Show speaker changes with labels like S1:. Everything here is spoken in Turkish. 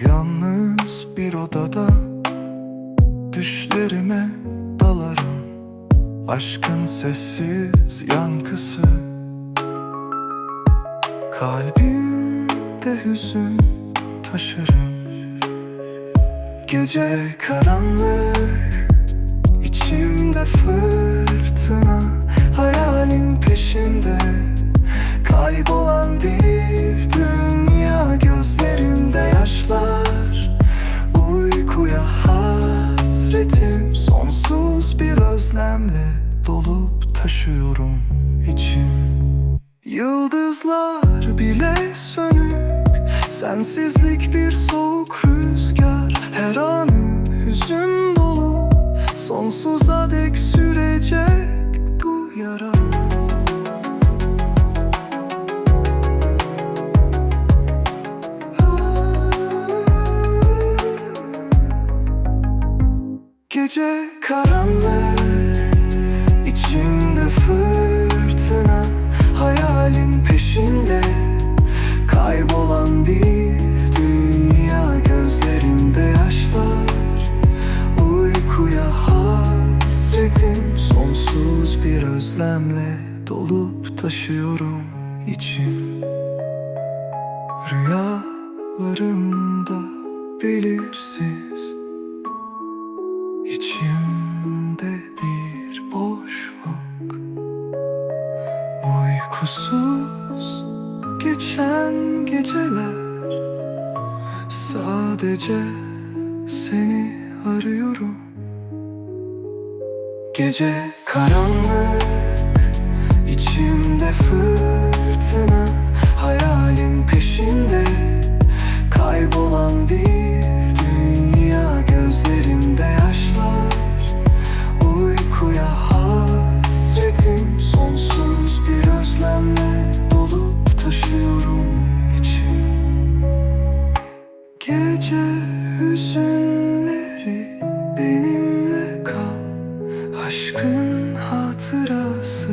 S1: Yalnız bir odada Düşlerime dalarım. Aşkın sessiz yankısı. Kalbimde hüzün taşırım. Gece karanlık. Kaybolan bir dünya Gözlerimde yaşlar. Uykuya hasretim Sonsuz bir özlemle Dolup taşıyorum içim. Yıldızlar bile sönük Sensizlik bir soğuk rüzgar. Her anı hüzün dolu Sonsuza dek Gece karanlık içimde fırtına Hayalin peşinde. Kaybolan bir dünya Gözlerimde yaşlar Uykuya hasretim. Sonsuz bir özlemle Dolup taşıyorum içim. Rüyalarımda belirsiz Uykusuz geçen geceler Sadece seni arıyorum. Gece karanlık içimde fırtına Gece hüzünleri benimle kal. Aşkın hatırası